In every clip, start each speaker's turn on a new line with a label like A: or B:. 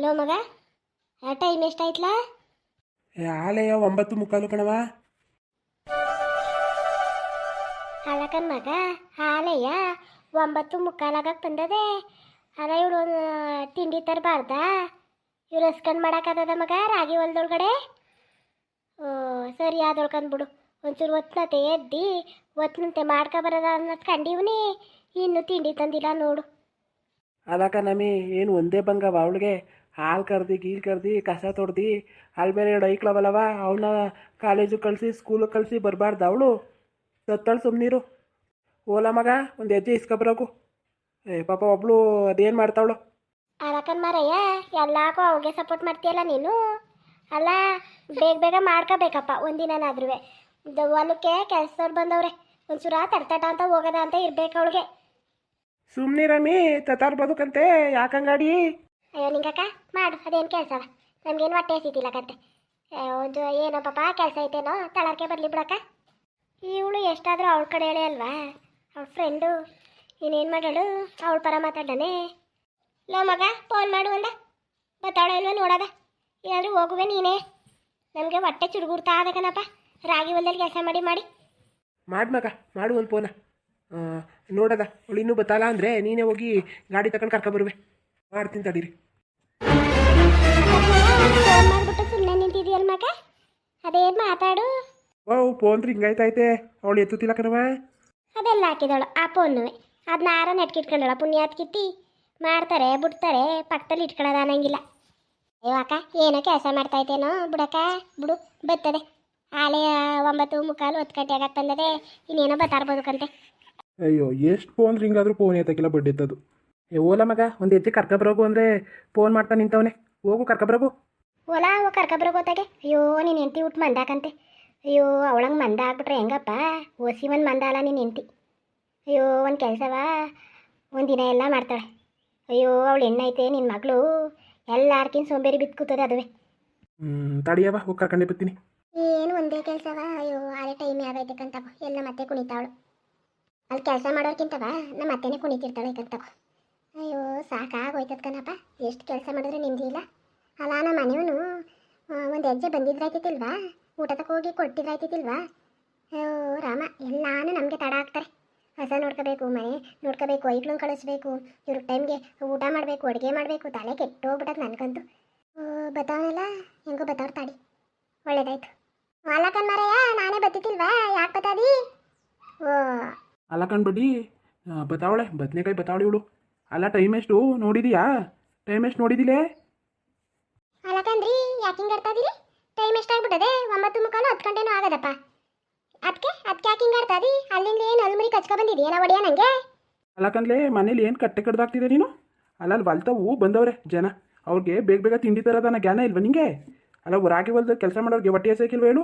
A: Hello ಮಗ time ಎಷ್ಟಾಯ್ತಲ್ಲ
B: ಆಲೆಯ ಒಂಬತ್ತು ಮುಕ್ಕಾಲು ಕಣವ
A: ಹಾಲಕನ್ ಮಗ ಹಾಲೆಯ ಒಂಬತ್ತು ಮುಕ್ಕಾಲಾಗ ತಂದದೆ ಅದ ಇವಳು ಒಂದು ತಿಂಡಿ ತರಬಾರ್ದ? ಇವ್ರು ಹಸ್ಕಂಡು ಮಾಡೋಕ್ಕಾಗದ ಮಗ ರಾಗಿ ಹೊಲ್ದೊಳಗಡೆ? ಓ ಸರಿ ಆದೊಳ್ಕಂದ್ಬಿಡು ಒಂಚೂರು ಒತ್ತನತೆ ಎದ್ದಿ ಒತ್ನಂತೆ ಮಾಡ್ಕೊ ಬರೋದ ಅನ್ನೋದು ಕಂಡಿವ್ನಿ ಇನ್ನು ತಿಂಡಿ ತಂದಿಲ್ಲ ನೋಡು.
B: ಅದಕ್ಕ ನಮಿ ಏನು ಒಂದೇ ಬಂಗವ ಅವಳಿಗೆ. ಹಾಲು ಕರ್ದು ಗೀಲ್ ಕರ್ದು ಕಸ ತೊಡ್ದು ಅಲ್ಲಿ ಬೇರೆ ಎರಡು ಐಕ್ಲವಲ್ಲವ ಅವಳನ್ನ ಕಾಲೇಜಿಗೆ ಕಳಿಸಿ ಸ್ಕೂಲಿಗೆ ಕಳಿಸಿ ಬರಬಾರ್ದು ಅವಳು. ಸತ್ತಳು ಸುಮ್ಮನಿರು ಓಲ ಮಗ ಒಂದು ಹೆಜ್ಜೆ ಇಸ್ಕೊಬರೋಕು ಏ ಪಾಪ ಒಬ್ಳು ಅದೇನು ಮಾಡ್ತಾವಳು?
A: ಅಲಕನ್ ಮಾರಯ್ಯ ಎಲ್ಲಾಕೂ ಅವ್ಗೆ ಸಪೋರ್ಟ್ ಮಾಡ್ತೀಯಲ್ಲ ನೀನು? ಅಲ್ಲ ಬೇಗ ಬೇಗ ಮಾಡ್ಕೋಬೇಕಪ್ಪ ಒಂದಿನಾದ್ರೂ ಹೊಲಕ್ಕೆ ಕೆಲಸದವ್ರು ಬಂದವ್ರೆ. ಒಂಚೂರ ತಡ್ತಟ ಅಂತ ಹೋಗದ ಅಂತ ಇರ್ಬೇಕು ಅವಳಿಗೆ.
B: ಸುಮ್ಮನಿರಮ್ಮಿ ತತಾರ್ ಬದುಕಂತೆ ಯಾಕಂಗಾಡಿ
A: ಅಯ್ಯೋ ನಿಂಗಕ್ಕ ಮಾಡು, ಅದೇನು ಕೆಲಸವ ನಮಗೇನು ಹೊಟ್ಟೆ ಹಸಿತಿಲ್ಲ ಕತ್ತೆ. ಒಂದು ಏನೋ ಪಾಪ ಕೆಲಸ ಐತೇನೋ, ತಳರ್ಕೆ ಬರಲಿ ಬಿಡಕ್ಕ. ಇವಳು ಎಷ್ಟಾದರೂ ಅವಳ ಕಡೆ ಹೇಳಿ ಅಲ್ವಾ? ಅವಳ ಫ್ರೆಂಡು ಇನ್ನೇನು ಮಾಡಳು ಅವಳ ಪರ ಮಾತಾಡನೆ ಲೋ ಮಗ ಫೋನ್ ಮಾಡು ಅಂದ. ಬತ್ತಾವಳ ಇಲ್ವ ನೋಡದ? ಏನಾದರೂ ಹೋಗುವೆ ನೀನೇ? ನಮಗೆ ಹೊಟ್ಟೆ ಚುರುಗುರ್ತಾ ಆದ ಕಣಪ್ಪ. ರಾಗಿ ಹೊಲದಲ್ಲಿ ಕೆಲಸ ಮಾಡಿ ಮಾಡಿ.
B: ಮಾಡು ಮಗ, ಮಾಡು ಒಂದು ಫೋನ ನೋಡದ, ಅವಳು ಇನ್ನೂ ಬತ್ತಲ್ಲ ಅಂದರೆ ನೀನೇ ಹೋಗಿ ಗಾಡಿ ತಗೊಂಡು ಕರ್ಕೊಬರುವೆ ಮಾಡ್ತೀನಿ ತಡೀರಿ.
A: ಅದೇನು ಮಾತಾಡು?
B: ಓ ಫೋನ್ ಹಿಂಗಾಯ್ತೈತೆ ಅವಳು ಎತ್ತುತ್ತಿಲ್ಲ ಕಣವ
A: ಅದೆಲ್ಲ ಹಾಕಿದಳು ಆ ಫೋನುವೆ ಅದನ್ನ ಆರ ನೆಟ್ಕಿಟ್ಕೊಂಡಳ ಪುಣ್ಯಾತ್ ಕಿತ್ತಿ. ಮಾಡ್ತಾರೆ ಬಿಡ್ತಾರೆ ಪಕ್ಕದಲ್ಲಿ ಇಟ್ಕೊಳ್ಳೋದು ಅನ್ನಂಗಿಲ್ಲ. ಅಯ್ಯೋ ಅಕ್ಕ ಏನೋ ಕೆಲಸ ಮಾಡ್ತಾ ಇದ್ದೇನೋ ಬಿಡಕ್ಕ? ಬಿಡು ಬತ್ತದೆ. ಆಲೆ ಒಂಬತ್ತು ಮುಕ್ಕಾಲು ಹತ್ತು ಗಂಟೆ ಆಗಕ್ಕೆ ಬಂದದೆ ಇನ್ನೇನೋ ಬತ್ತಾರ್ಬೋದಕ್ಕಂತೆ
B: ಅಯ್ಯೋ ಎಷ್ಟು ಫೋನ್ ರಿಂಗ್ ಆದರೂ ಫೋನ್ ಎತ್ತಕ್ಕಿಲ್ಲ ಬಡ್ಡಿತ್ತದು ಏ ಓಲ ಮಗ ಒಂದು ಹೆಜ್ಜೆ ಕರ್ಕೊಬರೋಗು ಅಂದರೆ ಫೋನ್ ಮಾಡ್ತಾ ನಿಂತವನೆ. ಹೋಗು ಕರ್ಕೊಬರೋಗು
A: ಓಲ ಅವ ಕರ್ಕೊಬ್ರ ಗೊತ್ತಾಗೆ ಅಯ್ಯೋ ನೀನು ಹೆಂಡತಿ ಊಟ ಮಂದಾಕಂತೆ. ಅಯ್ಯೋ ಅವಳಂಗೆ ಮಂದ ಆಗ್ಬಿಟ್ರೆ ಹೆಂಗಪ್ಪ? ಓಸಿ ಒಂದು ಮಂದ ಅಲ್ಲ ನೀನು ಹೆಂಡತಿ. ಅಯ್ಯೋ ಒಂದು ಕೆಲಸವ? ಒಂದಿನ ಎಲ್ಲ ಮಾಡ್ತಾಳೆ. ಅಯ್ಯೋ ಅವಳು ಹೆಣ್ಣೈತೆ ನಿನ್ನ ಮಗಳು. ಎಲ್ಲಾರ್ಕಿನ ಸೋಂಬೇರಿ ಬಿದ್ದು ಕೂತದೆ ಅದುವೆ.
B: ಹ್ಞೂ ತಡಿಯವ ಹೋಗಿ ಕರ್ಕೊಂಡೆ ಬಿತ್ತೀನಿ
A: ಏನು ಒಂದೇ ಕೆಲಸವ? ಅಯ್ಯೋ ಅದೇ ಟೈಮ್ ಯಾವೈತಕ್ಕಂತವ ಎಲ್ಲ ಮತ್ತೆ ಕುಣಿತಾವಳು. ಅಲ್ಲಿ ಕೆಲಸ ಮಾಡೋರ್ಕಿಂತವ? ನಮ್ಮ ಅತ್ತೆನೇ ಕುಣಿತಿರ್ತಾಳೆ ಕಂತವ ಸಾಕಾಗೋಯ್ತದ ಕಣಪ್ಪ. ಎಷ್ಟು ಕೆಲಸ ಮಾಡಿದ್ರೆ ನಿಮ್ದು ಇಲ್ಲ. ಅಲ್ಲ, ನಮ್ಮ ಮನೆಯವನು ಒಂದು ಹೆಜ್ಜೆ ಬಂದಿದ್ರಾಯ್ತಿಲ್ವಾ ಊಟದಕ್ಕೆ ಹೋಗಿ ಕೊಟ್ಟಿದ್ರಾಯ್ತಿಲ್ವಾ ಓ ರಾಮ, ಎಲ್ಲಾನು ನಮಗೆ ತಡ ಆಗ್ತಾರೆ. ಹೊಸ ನೋಡ್ಕೋಬೇಕು, ಮನೆ ನೋಡ್ಕೋಬೇಕು ಐಕ್ಳನ್ನ ಕಳಿಸ್ಬೇಕು, ಇವ್ರ ಟೈಮ್ಗೆ ಊಟ ಮಾಡಬೇಕು, ಅಡುಗೆ ಮಾಡಬೇಕು, ತಲೆ ಕೆಟ್ಟೋಗ್ಬಿಟ್ಟದ ನನಗಂತೂ. ಬತ್ತವನಲ್ಲ, ಹೆಂಗೋ ಬತ್ತವ್ರ ತಾಡಿ ಒಳ್ಳೇದಾಯ್ತು. ಅಲ್ಲಕನ್ ಮರಯ್ಯ, ನಾನೇ ಬತ್ತಿತಿಲ್ವಾ ಯಾಕೆ ಬತ್ತಾದಿ? ಓ.
B: ಅಲ್ಲ ಬಡ್ಡಿ ಬತ್ತಾವಳೆ, ಬದನೆಕಾಯಿ ಬತ್ತಾವಳಿ ಇವಳು. ಅಲ್ಲ ಟೈಮ್ ಎಷ್ಟು? ನೋಡಿದೀಯಾ? ಟೈಮ್ ಎಷ್ಟು ನೋಡಿದಿಲೇ?
A: ಅಲ್ಲಕಂದ್ರಿ ಯಾಕೆ ಹಿಂಗೆ ಆಡ್ತಾ ಇದೀರಿ? ಟೈಮ್ ಎಷ್ಟಾಗ್ಬಿಟ್ಟದೆ ಒಂಬತ್ತು ಮುಕ್ಕಾಲು ಹತ್ತು ಗಂಟೆನೂ ಆಗದಪ್ಪ. ಅದಕ್ಕೆ ಅದಕ್ಕೆ ಯಾಕೆ ಹಿಂಗೆ ಆಡ್ತಾ ಇದೀ? ಅಲ್ಲಿಂದ ಏನು ಅಲ್ಮರಿ ಕಚ್ಕೊ ಏನೋ ಒಡೆಯ ನನಗೆ
B: ಅಲ್ಲಕಂದ್ಲೆ ಮನೇಲಿ ಏನು ಕಟ್ಟೆ ಕಡ್ದಾಗ್ತಿದೆ ನೀನು? ಅಲ್ಲ ಅಲ್ಲಿ ಹೊಲ್ತವು ಬಂದವ್ರೆ ಜನ. ಅವ್ರಿಗೆ ಬೇಗ ಬೇಗ ತಿಂಡಿ ತರೋದನ್ನ ಜ್ಞಾನ ಇಲ್ವಾ ನಿಂಗೆ? ಅಲ್ಲ ರಾಗಿ ಹೊಲ್ದ ಕೆಲಸ ಮಾಡೋರಿಗೆ ಹೊಟ್ಟೆ ಹಸಕಿಲ್ವ ಹೇಳು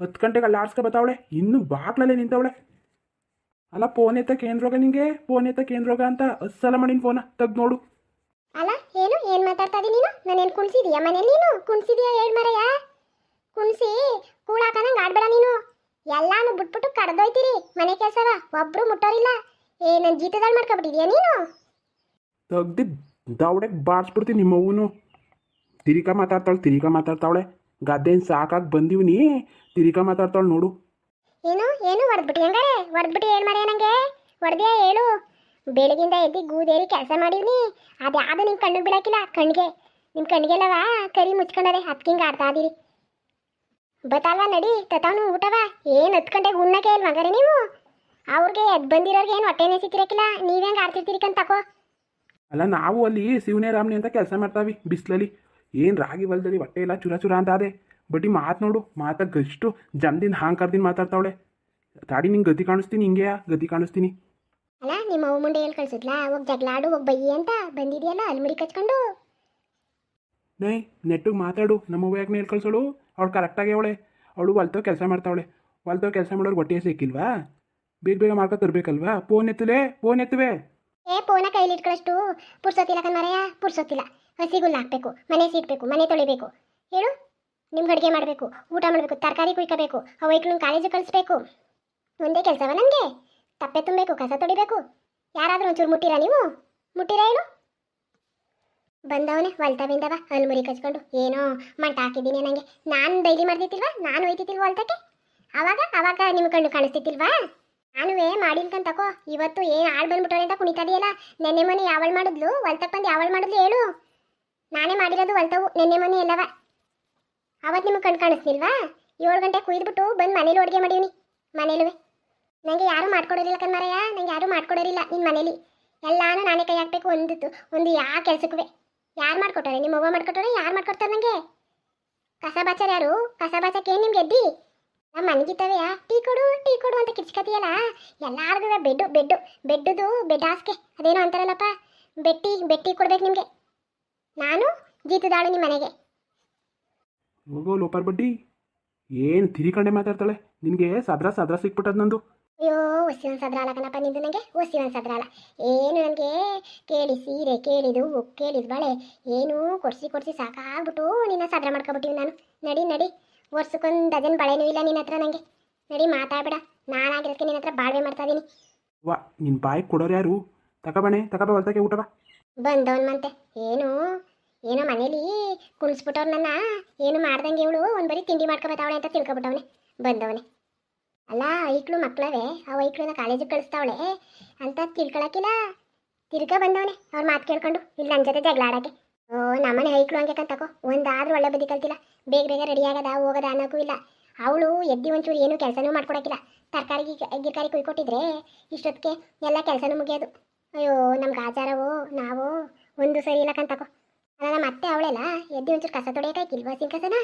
B: ಹತ್ತು ಗಂಟೆಗೆ ಅಲ್ಲಿ ಆಡ್ಸ್ಕೊ ಬತ್ತಾವಳೆ. ಇನ್ನೂ ಬಾಕ್ಲಲ್ಲೇ ನಿಂತವಳೆ. ಅಲ್ಲ ಫೋನ್ ಎತ್ತಕ್ಕೆ ಏನು ರೋಗ ನಿಂಗೆ? ಫೋನ್ ಎತ್ತಕ್ಕೆ ಕೇಂದ್ರೋಗ ರೋಗ ಅಂತ ಅಸ್ಸಲ ಮಾಡಿನ ಫೋನ ತೆಗ್ದು ನೋಡು.
A: ಅಲ್ಲ ಏನು? ಏನು ಮಾತಾಡ್ತಾ ಇದೀನಿ ನೀನು? ನಾನೇನು ಕುಣಿಸಿದೀಯ? ಮನೇಲಿ ನೀನು? ಕುಣಿಸಿದೀಯ ಹೇಳ್ ಮರಯ್ಯ ಕುಣಿಸಿ ಕೂಳಾಕನಂಗೆ ಆಡ್ಬೇಡ ನೀನು. ಎಲ್ಲಾನು ಬಿಟ್ಬಿಟ್ಟು ಕಡ್ದೋಯ್ತೀರಿ ಮನೆ ಕೆಲಸವ. ಒಬ್ರು ಮುಟ್ಟೋರಿಲ್ಲ. ಏ ನನ್ನ ಜೀತದಲ್ಲಿ ಮಾಡ್ಕೊಬಿಟ್ಟಿದ್ಯಾ ನೀನು?
B: ತೆಗ್ದು ದಾವಡೆ ಬಾರಿಸ್ಬಿಡ್ತೀನಿ ನಿಮ್ಮ ಅವನು ತಿರಿಕ ಮಾತಾಡ್ತಾಳೆ ತಿರಿಕ ಮಾತಾಡ್ತಾವಳೆ. ಗದ್ದೆನ್ ಸಾಕಾಗಿ ನೀ ತಿರಿಕ ಮಾತಾಡ್ತಾಳೆ ನೋಡು.
A: ಏನು? ಏನು ಹೊಡೆದ್ಬಿಟ್ಟು? ಹೆಂಗಾರೆ ಹೊಡೆದ್ಬಿಟ್ಟು ಏನು ಮರೆ ನನಗೆ ಹೊಡೆದ್ಯಾ ಹೇಳು. ಬೆಳಗಿಂದ ಎದ್ದು ಗೂದೇರಿ ಕೆಲಸ ಮಾಡೀನಿ ಅದು ಯಾವುದು ನಿಮ್ಮ ಕಣ್ಣಿಗೆ ಬೀಳಕ್ಕಿಲ್ಲ ಕಣ್ಣಿಗೆ ನಿಮ್ಮ ಕಣ್ಣಿಗೆಲ್ಲವ ಕರಿ ಮುಚ್ಕೊಂಡರೆ ಹತ್ತು ಹಿಂಗೆ ಆಡ್ತಾ ಇದೀರಿ. ಬತ್ತಲ್ವಾ ನಡಿ, ತತಾವನು ಊಟವ? ಏನು ಹತ್ತು ಗಂಟೆಗೆ ಉಣ್ಣಕ್ಕೆ ಇಲ್ಲ ಮಗರೆ ನೀವು? ಅವ್ರಿಗೆ ಎದ್ದು ಬಂದಿರೋರಿಗೆ ಏನು ಹೊಟ್ಟೆನೇ ಸಿಕ್ಕಿರಕ್ಕಿಲ್ಲ ನೀವು ಹೆಂಗೆ ಆಡ್ತಿರ್ತೀರಿ ಕಂತ ತಕೋ?
B: ಅಲ್ಲ, ನಾವು ಅಲ್ಲಿ ಶಿವನೇ ರಾಮ್ನಿ ಅಂತ ಕೆಲಸ ಮಾಡ್ತಾವಿ, ಬಿಸಿಲಲ್ಲಿ. ಏನು ರಾಗಿ ಹೊಲದಲ್ಲಿ ಹೊಟ್ಟೆ ಇಲ್ಲ ಚುರ ಚುರ ಅಂತ ಅದೇ ಈ ಮಾತು ನೋಡು ಮಾತಾಗ ಗಷ್ಟು ಜಮ್ದಿಂದ ಹಾಂಗೆ ಕರ್ದಿನ ಮಾತಾಡ್ತಾವಳೆ. ತಾಡಿ ನಿಂಗೆ ಗತಿ ಕಾಣಿಸ್ತೀನಿ ಹಿಂಗೆ ಗತಿ ಕಾಣಿಸ್ತೀನಿ.
A: ಅಲ್ಲ ನಿಮ್ಮ ಅವು ಮುಂಡೆ ಹೇಳಿ ಕಳ್ಸಿದ್ಲಾ? ಹೋಗಿ ಜಗಳಾಡು ಹೋಗಿ ಬೈ ಅಂತ ಬಂದಿದೆಯಲ್ಲ ಅಲ್ಮಡಿ ಕಚ್ಕೊಂಡು.
B: ನೇ ನೆಟ್ಟಿಗೆ ಮಾತಾಡು ನಮ್ಮ ಯಾಕೆ ನೇಲ್ ಕಳ್ಸೋಳು ಅವಳು ಕರೆಕ್ಟಾಗಿ ಅವಳೆ. ಅವಳು ಒಲ್ತೋ ಕೆಲಸ ಮಾಡ್ತಾವಳೆ. ಒಲ್ತೋ ಕೆಲಸ ಮಾಡೋರು ಹೊಟ್ಟೆ ಸಿಕ್ಕಿಲ್ವಾ? ಬೇಗ ಬೇಗ ಮಾಡ್ಕೊ ತರಬೇಕಲ್ವಾ? Phone ಎತ್ತಲೇ phone ಎತ್ತುವೆ.
A: ಏ ಫೋನ ಕೈಲಿ ಇಟ್ಕೊಳ್ಳಷ್ಟು ಪುರ್ಸೊತ್ತಿಲ್ಲ ಕಣ್ಮರೆಯ ಪುರ್ಸೊತ್ತಿಲ್ಲ ಹಸಿಗುಲ್ಲ ಹಾಕ್ಬೇಕು ಮನೆ ಸೀಟ್ಬೇಕು ಮನೆ ತೊಳಿಬೇಕು. ಹೇಳು. ನಿಮ್ಗೆ ಅಡುಗೆ ಮಾಡಬೇಕು, ಊಟ ಮಾಡಬೇಕು, ತರಕಾರಿ ಕುಯ್ಕೋಬೇಕು, ಆ ವೈಕ್ಳನ್ನ ಕಾಲೇಜಿಗೆ ಕಳಿಸ್ಬೇಕು. ಒಂದೇ ಕೆಲಸವ ನನಗೆ? ತಪ್ಪೆ ತುಂಬಬೇಕು, ಕಸ ತೊಡಿಬೇಕು ಯಾರಾದರೂ ಒಂಚೂರು ಮುಟ್ಟಿರಾ ನೀವು? ಮುಟ್ಟಿರ ಹೇಳು. ಬಂದವನೇ ಹೊಲ್ತ ಬಿಂದವ ಅಲ್ಲಿ ಮುರಿ ಕಚ್ಕೊಂಡು. ಏನೋ ಮಂಟ ಹಾಕಿದ್ದೀನಿ ನನಗೆ ನಾನು ಡೈಲಿ ಮಾಡ್ತಿತ್ತಿಲ್ವಾ ನಾನು ಒಯ್ತಿತ್ತಿಲ್ವಾ ಹೊಲ್ತಕ್ಕೆ ಅವಾಗ ಅವಾಗ ನಿಮ್ಮ ಕಣ್ಣು ಕಾಣಿಸ್ತಿತ್ತಿಲ್ವಾ ನಾನುವೇ ಮಾಡಿಲ್ಕಂತ ತಕೋ. ಇವತ್ತು ಏನು ಆಳ್ ಬಂದ್ಬಿಟ್ಟವಳೆ ಅಂತ ಕುಣಿತಾದಿಯಲ್ಲ? ನೆನ್ನೆ ಮನೆ ಯಾವಳು ಮಾಡಿದ್ಲು? ಹೊಲ್ತಕ್ಕೆ ಬಂದು ಯಾವಳು ಮಾಡಿದ್ಲು ಹೇಳು. ನಾನೇ ಮಾಡಿರೋದು ಹೊಲ್ತವು ನೆನ್ನೆ ಮನೆ ಎಲ್ಲವ. ಅವತ್ತು ನಿಮಗೆ ಕಣ್ ಕಾಣಿಸ್ತಿಲ್ವಾ? ಏಳು ಗಂಟೆ ಕುಯ್ದ್ಬಿಟ್ಟು ಬಂದು ಮನೇಲಿ ಅಡುಗೆ ಮಾಡೀನಿ ಮನೇಲುವೆ. ನನಗೆ ಯಾರೂ ಮಾಡ್ಕೊಡೋರಿಲ್ಲ ಕಣ್ಮರಯ್ಯ ನಂಗೆ ಯಾರೂ ಮಾಡ್ಕೊಡೋರಿಲ್ಲ ನಿನ್ನ ಮನೇಲಿ. ಎಲ್ಲಾನು ನಾನೇ ಕೈ ಹಾಕ್ಬೇಕು ಒಂದಿತ್ತು, ಒಂದು ಯಾವ ಕೆಲಸಕ್ಕೂ ಯಾರು ಮಾಡ್ಕೊಟ್ಟಾರೆ ನಿಮ್ಮ ಅವ್ವ ಮಾಡ್ಕೊಟ್ಟಾರೆ ಯಾರು ಮಾಡ್ಕೊಡ್ತಾರೆ ನನಗೆ ಕಸ ಬಾಚಾರ ಯಾರು? ಕಸ ಬಾಚಕ್ಕೆ ನಿಮ್ಗೆ ಎದ್ದಿ? ನಮ್ಮ ಮನೆಗಿತ್ತವೆಯಾ ಟೀ ಕೊಡು ಟೀ ಕೊಡು ಅಂತ ಕಿಚ್ಕತಿಯಲ್ಲ ಎಲ್ಲಾರ್ಗು ಬೆಡ್ಡು ಬೆಡ್ಡು, ಬೆಡ್ಡುದು ಬೆಡ್ ಹಾಸ್ಗೆ. ಅದೇನೋ ಅಂತಾರಲ್ಲಪ್ಪ, ಬೆಟ್ಟಿ ಬೆಟ್ಟಿ ಕೊಡ್ಬೇಕು ನಿಮಗೆ. ನಾನು ಜೀತದಾಳು ನಿಮ್ಮ ಮನೆಗೆ.
B: ಹೋಗೋ ಲೋಪರ್ ಬಡ್ಡಿ? ಏನು ತಿರಿಕಂಡೆ ಮಾತಾಡ್ತಾಳೆ? ನಿನಗೆ ಸದ್ರ ಸದ್ರ ಸಿಕ್ಬಿಟ್ಟದ್ ನಂದು.
A: ಅಯ್ಯೋ ಒಸಿ ಒಂದು ಸದ್ರ ಕಣಪ್ಪ ನಿಂದು ನನಗೆ ಒಸಿ ಒಂದು ಅಲ್ಲ. ಏನು ನನಗೆ? ಕೇಳಿ ಸೀರೆ ಕೇಳಿದು ಕೇಳಿದ ಬಳೆ. ಏನು ಕೊಡ್ಸಿ ಕೊಡ್ಸಿ ಸಾಕಾಗ್ಬಿಟ್ಟು ನಿನ್ನ ಸದ್ರ ಮಾಡ್ಕೊಬಿಟ್ಟಿವಿ ನಾನು. ನಡಿ ನಡಿ. ವರ್ಷಕ್ಕೊಂದು ಡಜನ್ ಬಳೆನೂ ಇಲ್ಲ ನಿನ್ನ ಹತ್ರ ನನಗೆ ನಡಿ ಮಾತಾಡ್ಬೇಡ. ನಾನಾಗಿರೋದಕ್ಕೆ ನಿನ್ನ ಹತ್ರ ಬಾಳ್ವೆ ಮಾಡ್ತಾ ಇದೀನಿ.
B: ವಾ ನಿನ್ನ ಬಾಯಿ ಕೊಡೋರು ಯಾರು? ತಗೊಬಣೆ ತಗೊಬ ಹೊಲ್ತಕ್ಕೆ ಊಟ ಬಾ.
A: ಬಂದವನ್ ಮಂತೆ. ಏನು ಏನೋ ಮನೇಲಿ ನನ್ನ. ಏನು ಮಾಡ್ದಂಗೆ ಇವಳು? ಒಂದು ಬರೀ ತಿಂಡಿ ಮಾಡ್ಕೊಬತ್ತಾವಳೆ ಅಂತ ತಿಳ್ಕೊಬಿಟ್ಟವನೆ, ಬಂದವನೆ. ಅಲ್ಲ, ಐಕ್ಳು ಮಕ್ಕಳವೇ ಆ ಐಕ್ಳನ್ನ ಕಾಲೇಜಿಗೆ ಕಳಿಸ್ತಾವಳೆ ಅಂತ ತಿಳ್ಕೊಳಕಿಲ್ಲ. ತಿರ್ಗ ಬಂದವನೆ ಅವ್ರ ಮಾತು ಕೇಳ್ಕೊಂಡು ಇಲ್ಲಿ ನನ್ನ ಜೊತೆ ಜಗಳ ಓ, ನಮ್ಮನೆ ಐಕ್ಳು ಹಂಗೆ ಕಂತಕೋ ಒಂದಾದ್ರೂ ಒಳ್ಳೆ ಬದಿ ಕಲ್ತಿಲ್ಲ. ಬೇಗ ಬೇಗ ರೆಡಿ ಆಗದ, ಹೋಗದ ಅನ್ನೋಕ್ಕೂ ಇಲ್ಲ. ಅವಳು ಎದ್ದಿ ಒಂಚೂರು ಏನು ಕೆಲಸನೂ ಮಾಡ್ಕೊಡಕ್ಕಿಲ್ಲ ತರಕಾರಿ ಗಿರ್ಕಾರಿ ಕುಯ್ಕೊಟ್ಟಿದ್ರೆ ಇಷ್ಟೊತ್ತಿಗೆ ಎಲ್ಲ ಕೆಲಸನೂ ಮುಗಿಯೋದು. ಅಯ್ಯೋ, ನಮ್ಗೆ ಆಚಾರವೋ, ನಾವು? ಒಂದು ಸರಿ ಇಲ್ಲ ಕಂತಕೋ ನಮ್ಮ ಅತ್ತೆ ಅವಳೆಲ್ಲ ಎದ್ದು ಒಂಚೂರು ಕಸ ತೊಡೆಯೋಕಾಯ್ಕಿಲ್ವ ಹಸಿನ ಕಸನ?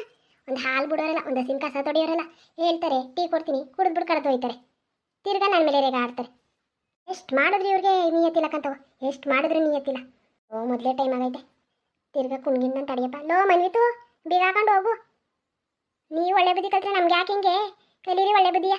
A: ಒಂದು ಹಾಲು ಬಿಡೋರಲ್ಲ, ಒಂದು ಹಸಿನ ಕಸ ತೊಡೆಯೋರಲ್ಲ. ಹೇಳ್ತಾರೆ, ಟೀ ಕೊಡ್ತೀನಿ ಕುಡಿದ್ಬಿಟ್ಟು ಕರೆದು ಹೋಯ್ತಾರೆ ತಿರ್ಗಾ ನನ್ನ ಮೇಲೆ ರೇಗ ಆಡ್ತಾರೆ ಎಷ್ಟು ಮಾಡಿದ್ರೆ ಇವ್ರಿಗೆ ನೀಯತ್ತಿಲ್ಲ ಕಂತವ ಎಷ್ಟು ಮಾಡಿದ್ರು ನೀಯತ್ತಿಲ್ಲ? ಓ, ಮೊದಲೇ ಟೈಮ್ ಆಗೈತೆ. ತಿರ್ಗಾ ಕುಣ್ಗಿಂದ ತಡಿಯಪ್ಪ. ಲೋ, ಮನ್ವಿತು, ಬೀಗ ಹಾಕೊಂಡು ಹೋಗು. ನೀವು ಒಳ್ಳೆ ಬುದ್ಧಿ ಕಲ್ತ್ರೆ ನಮ್ಗೆ ಯಾಕೆ ಹಿಂಗೆ? ಕಲೀರಿ ಒಳ್ಳೆ ಬುದ್ಧಿಯ.